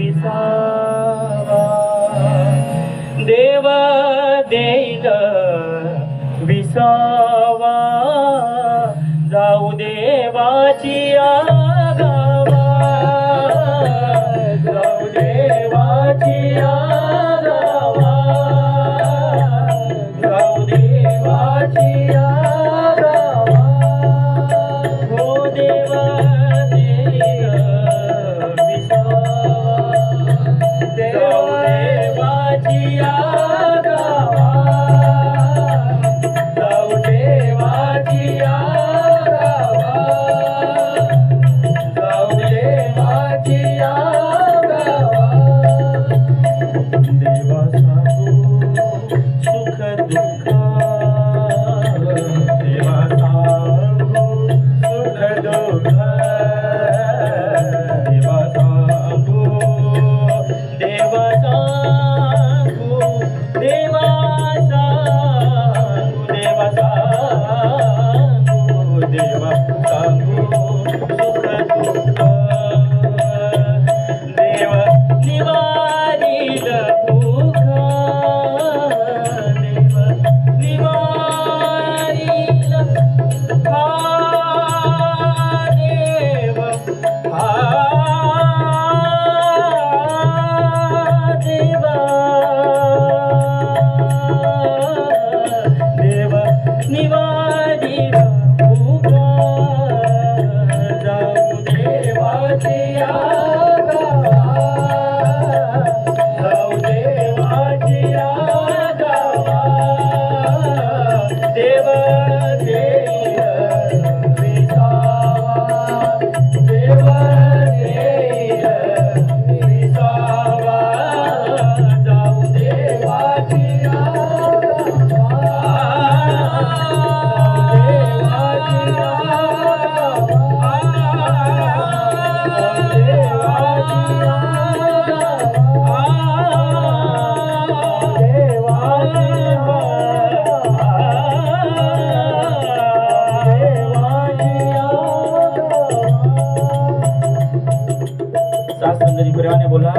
विसावा. देव देईल विसावा. जाऊ देवाची आ देवा देवा सात सुंदरी परिवार ने बोला।